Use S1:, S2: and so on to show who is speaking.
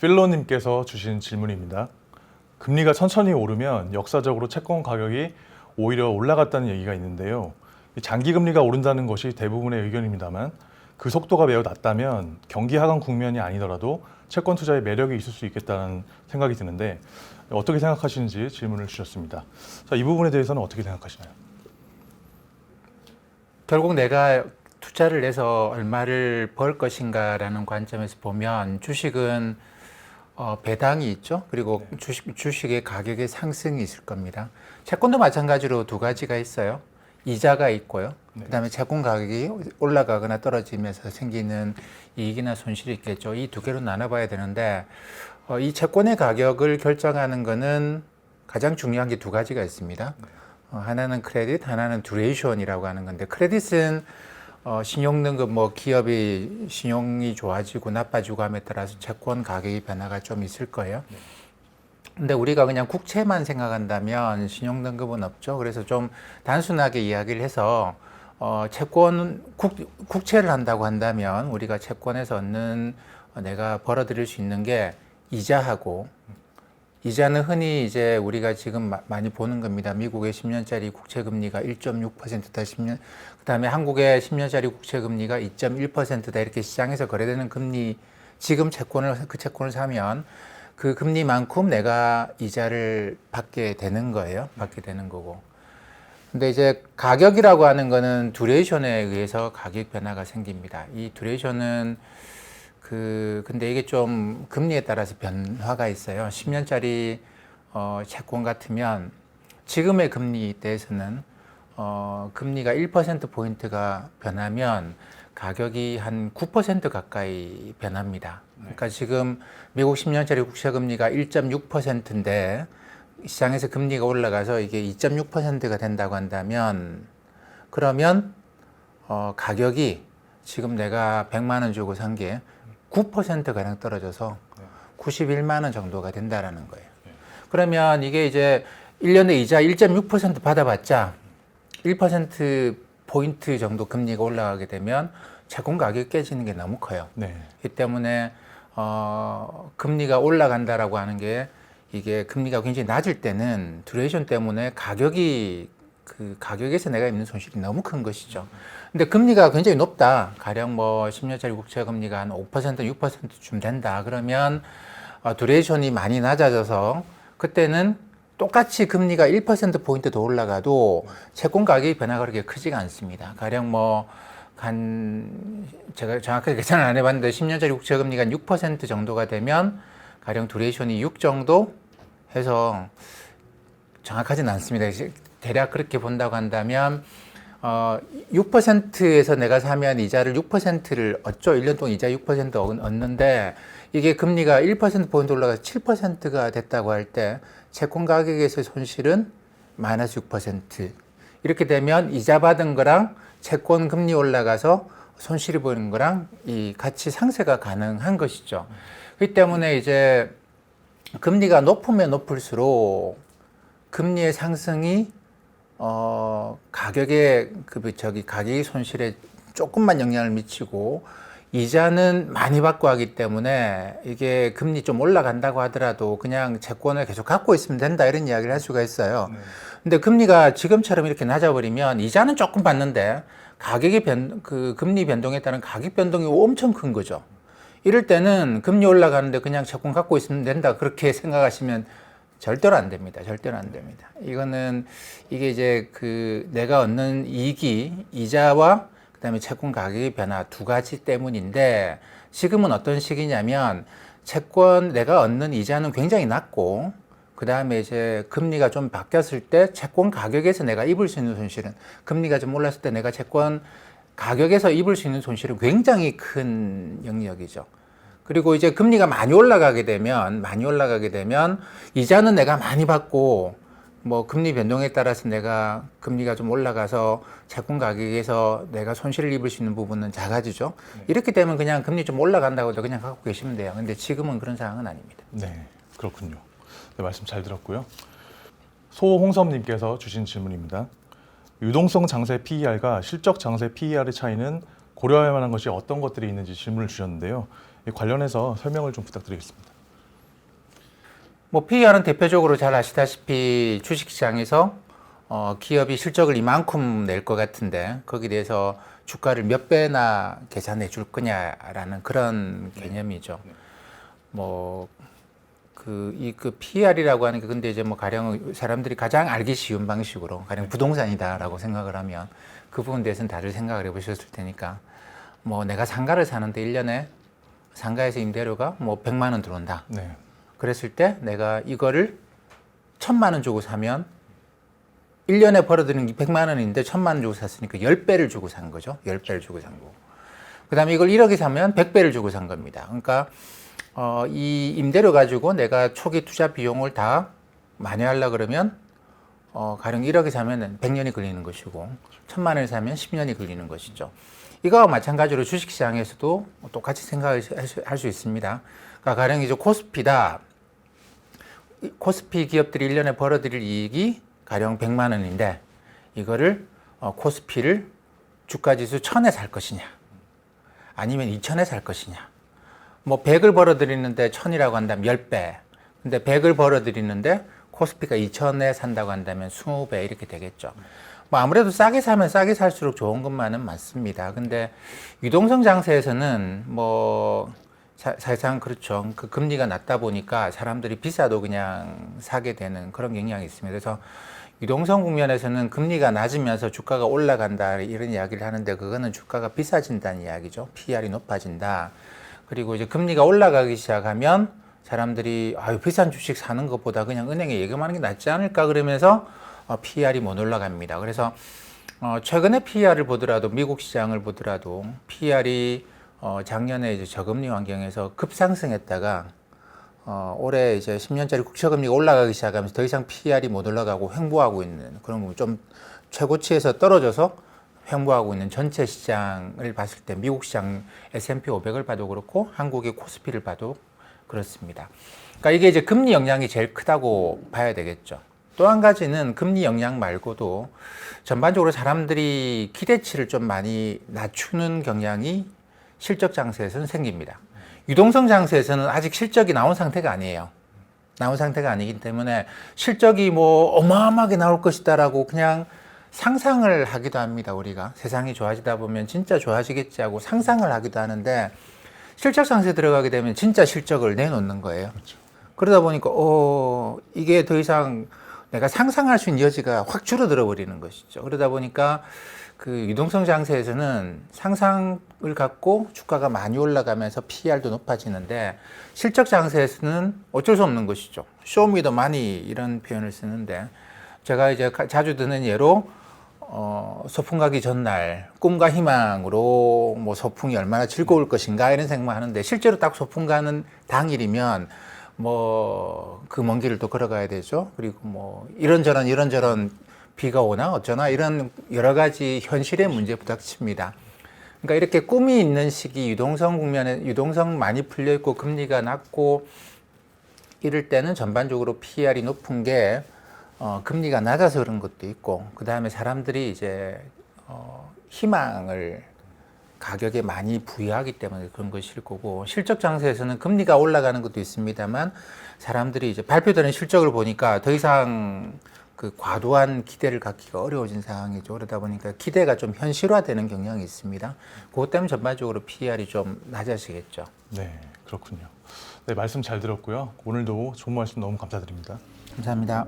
S1: 필로님께서 주신 질문입니다. 금리가 천천히 오르면 역사적으로 채권 가격이 오히려 올라갔다는 얘기가 있는데요. 이 장기 금리가 오른다는 것이 대부분의 의견입니다만 그 속도가 매우 낮다면 경기 하강 국면이 아니더라도 채권 투자에 매력이 있을 수 있겠다는 생각이 드는데 어떻게 생각하시는지 질문을 주셨습니다. 자, 이 부분에 대해서는 어떻게 생각하시나요?
S2: 결국 내가 투자를 해서 얼마를 벌 것인가라는 관점에서 보면 주식은 어, 배당이 있죠. 그리고 주식, 주식의 가격의 상승이 있을 겁니다. 채권도 마찬가지로 두 가지가 있어요. 이자가 있고요.
S1: 네.
S2: 그다음에 채권 가격이 올라가거나 떨어지면서 생기는 이익이나 손실이 있겠죠. 이 두 개로 나눠봐야 되는데 어, 이 채권의 가격을 결정하는 것은 가장 중요한 게 두 가지가 있습니다. 어, 하나는 크레딧, 하나는 듀레이션이라고 하는 건데 크레딧은 어, 신용 등급 뭐 기업이 신용이 좋아지고 나빠지고 함에 따라서 채권 가격의 변화가 좀 있을 거예요. 근데 우리가 그냥 국채만 생각한다면 신용 등급은 없죠. 그래서 좀 단순하게 이야기를 해서 어, 채권 국, 국채를 한다고 한다면 우리가 채권에서 얻는 어, 내가 벌어들일 수 있는 게 이자하고 이자는 흔히 이제 우리가 지금 마- 많이 보는 겁니다. 미국의 10년짜리 국채 금리가 1.6%다 10년 그다음에 한국의 10년짜리 국채 금리가 2.1%다 이렇게 시장에서 거래되는 금리 지금 채권을 그 채권을 사면 그 금리만큼 내가 이자를 받게 되는 거예요. 받게 되는 거고. 근데 이제 가격이라고 하는 거는 듀레이션에 의해서 가격 변화가 생깁니다. 이 듀레이션은 그 근데 이게 좀 금리에 따라서 변화가 있어요. 10년짜리 어 채권 같으면 지금의 금리 대해서는 어 금리가 1% 포인트가 변하면 가격이 한 9% 가까이 변합니다. 그러니까 지금 미국 10년짜리 국채 금리가 1.6%인데 시장에서 금리가 올라가서 이게 2.6%가 된다고 한다면 그러면 어 가격이 지금 내가 100만 원 주고 산 게 9% 가량 떨어져서 91만 원 정도가 된다라는 거예요. 그러면 이게 이제 1년에 이자 1.6% 받아봤자 1% 포인트 정도 금리가 올라가게 되면 채권 가격이 깨지는 게 너무 커요.
S1: 네.
S2: 이 때문에 어, 금리가 올라간다라고 하는 게 이게 금리가 굉장히 낮을 때는 듀레이션 때문에 가격이 그 가격에서 내가 입는 손실이 너무 큰 것이죠. 근데 금리가 굉장히 높다. 가령 뭐 10년짜리 국채 금리가 한 5% 6%쯤 된다. 그러면 어, 듀레이션이 많이 낮아져서 그때는 똑같이 금리가 1% 포인트 더 올라가도 채권 가격의 변화가 그렇게 크지가 않습니다. 가령 뭐, 간, 제가 정확하게 계산을 안 해봤는데 10년짜리 국채 금리가 한6% 정도가 되면 가령 듀레이션이 6 정도 해서 정확하지는 않습니다. 대략 그렇게 본다고 한다면 어, 6%에서 내가 사면 이자를 6%를 얻죠. 1년 동안 이자 6% 얻- 얻는데 이게 금리가 1%포인트 올라가서 7%가 됐다고 할 때 채권 가격에서의 손실은 마이너스 6%. 이렇게 되면 이자 받은 거랑 채권 금리 올라가서 손실이 보이는 거랑 이 같이 상쇄가 가능한 것이죠. 그렇기 때문에 이제 금리가 높으면 높을수록 금리의 상승이 어 가격에 그 저기 가격의 손실에 조금만 영향을 미치고 이자는 많이 받고 하기 때문에 이게 금리 좀 올라간다고 하더라도 그냥 채권을 계속 갖고 있으면 된다 이런 이야기를 할 수가 있어요. 근데 금리가 지금처럼 이렇게 낮아버리면 이자는 조금 받는데 가격의 변, 그 금리 변동에 따른 가격 변동이 엄청 큰 거죠. 이럴 때는 금리 올라가는데 그냥 채권 갖고 있으면 된다 그렇게 생각하시면 절대로 안 됩니다. 절대로 안 됩니다. 이거는 이게 이제 그 내가 얻는 이익이 이자와 그다음에 채권 가격의 변화 두 가지 때문인데 지금은 어떤 시기냐면 채권 내가 얻는 이자는 굉장히 낮고 그 다음에 이제 금리가 좀 바뀌었을 때 채권 가격에서 내가 입을 수 있는 손실은 금리가 좀 올랐을 때 내가 채권 가격에서 입을 수 있는 손실은 굉장히 큰 영역이죠. 그리고 이제 금리가 많이 올라가게 되면 많이 올라가게 되면 이자는 내가 많이 받고 뭐 금리 변동에 따라서 내가 금리가 좀 올라가서 채권 가격에서 내가 손실을 입을 수 있는 부분은 작아지죠. 이렇게 되면 그냥 금리 좀 올라간다고 해도 그냥 갖고 계시면 돼요. 근데 지금은 그런 상황은 아닙니다.
S1: 네, 그렇군요. 네, 말씀 잘 들었고요. 소홍섭님께서 주신 질문입니다. 유동성 장세 PER과 실적 장세 PER의 차이는 고려할 만한 것이 어떤 것들이 있는지 질문을 주셨는데요. 이 관련해서 설명을 좀 부탁드리겠습니다.
S2: 뭐 PER은 대표적으로 잘 아시다시피 주식시장에서 어, 기업이 실적을 이만큼 낼 것 같은데 거기에 대해서 주가를 몇 배나 계산해 줄 거냐라는 그런 개념이죠. 뭐그이그 PER이라고 하는 게 근데 이제 뭐 가령 사람들이 가장 알기 쉬운 방식으로 가령 부동산이다라고 생각을 하면 그 부분에 대해서는 다들 생각을 해보셨을 테니까 뭐 내가 상가를 사는데 1년에 상가에서 임대료가 뭐 100만 원 들어온다.
S1: 네.
S2: 그랬을 때 내가 이거를 천만 원 주고 사면 1년에 벌어들이는 게 100만 원인데 천만 원 주고 샀으니까 10배를 주고 산 거죠. 10배를 주고 산 거고. 그 다음에 이걸 1억에 사면 100배를 주고 산 겁니다. 그러니까 어, 이 임대료 가지고 내가 초기 투자 비용을 다 만회하려 그러면 어, 가령 1억에 사면 100년이 걸리는 것이고 천만 원에 사면 10년이 걸리는 것이죠. 이거와 마찬가지로 주식시장에서도 똑같이 생각을 할 수 있습니다. 그러니까 가령 이제 코스피다. 이 코스피 기업들이 1년에 벌어들일 이익이 가령 100만 원인데 이거를 어, 코스피를 주가지수 1000에 살 것이냐 아니면 2000에 살 것이냐 뭐 100을 벌어들이는데 1000이라고 한다면 10배 근데 100을 벌어들이는데 코스피가 2000에 산다고 한다면 20배 이렇게 되겠죠 뭐 아무래도 싸게 사면 싸게 살수록 좋은 것만은 맞습니다 근데 유동성 장세에서는 뭐 사, 사실상 그렇죠. 그 금리가 낮다 보니까 사람들이 비싸도 그냥 사게 되는 그런 경향이 있습니다. 그래서 유동성 국면에서는 금리가 낮으면서 주가가 올라간다 이런 이야기를 하는데 그거는 주가가 비싸진다는 이야기죠. PR이 높아진다. 그리고 이제 금리가 올라가기 시작하면 사람들이 아유 비싼 주식 사는 것보다 그냥 은행에 예금하는 게 낫지 않을까 그러면서 어, PR이 못 올라갑니다. 그래서 어, 최근에 PR을 보더라도 미국 시장을 보더라도 PR이 어, 작년에 이제 저금리 환경에서 급상승했다가 어, 올해 이제 10년짜리 국채금리가 올라가기 시작하면서 더 이상 PR이 못 올라가고 횡보하고 있는 그런 좀 최고치에서 떨어져서 횡보하고 있는 전체 시장을 봤을 때 미국 시장 S&P 500을 봐도 그렇고 한국의 코스피를 봐도 그렇습니다. 그러니까 이게 이제 금리 영향이 제일 크다고 봐야 되겠죠. 또 한 가지는 금리 영향 말고도 전반적으로 사람들이 기대치를 좀 많이 낮추는 경향이 실적 장세에서는 생깁니다. 유동성 장세에서는 아직 실적이 나온 상태가 아니에요. 나온 상태가 아니기 때문에 실적이 뭐 어마어마하게 나올 것이다라고 그냥 상상을 하기도 합니다. 우리가 세상이 좋아지다 보면 진짜 좋아지겠지 하고 상상을 하기도 하는데 실적 장세 들어가게 되면 진짜 실적을 내놓는 거예요. 그러다 보니까 어 이게 더 이상 내가 상상할 수 있는 여지가 확 줄어들어 버리는 것이죠. 그러다 보니까 그 유동성 장세에서는 상상을 갖고 주가가 많이 올라가면서 PR도 높아지는데 실적 장세에서는 어쩔 수 없는 것이죠. 쇼미더 마니 이런 표현을 쓰는데 제가 이제 가- 자주 드는 예로 어, 소풍 가기 전날 꿈과 희망으로 뭐 소풍이 얼마나 즐거울 것인가 이런 생각하는데 실제로 딱 소풍 가는 당일이면 뭐 그 먼 길을 또 걸어가야 되죠. 그리고 뭐 이런저런 이런저런 비가 오나 어쩌나 이런 여러 가지 현실의 문제 부닥칩니다. 그러니까 이렇게 꿈이 있는 시기 유동성 국면에 유동성 많이 풀려 있고 금리가 낮고 이럴 때는 전반적으로 PR이 높은 게 어, 금리가 낮아서 그런 것도 있고 그 다음에 사람들이 이제 어, 희망을 가격에 많이 부여하기 때문에 그런 것일 거고 실적 장세에서는 금리가 올라가는 것도 있습니다만 사람들이 이제 발표되는 실적을 보니까 더 이상 그 과도한 기대를 갖기가 어려워진 상황이죠. 그러다 보니까 기대가 좀 현실화되는 경향이 있습니다. 그것 때문에 전반적으로 PR이 좀 낮아지겠죠.
S1: 네, 그렇군요. 네, 말씀 잘 들었고요. 오늘도 좋은 말씀 너무 감사드립니다.
S2: 감사합니다.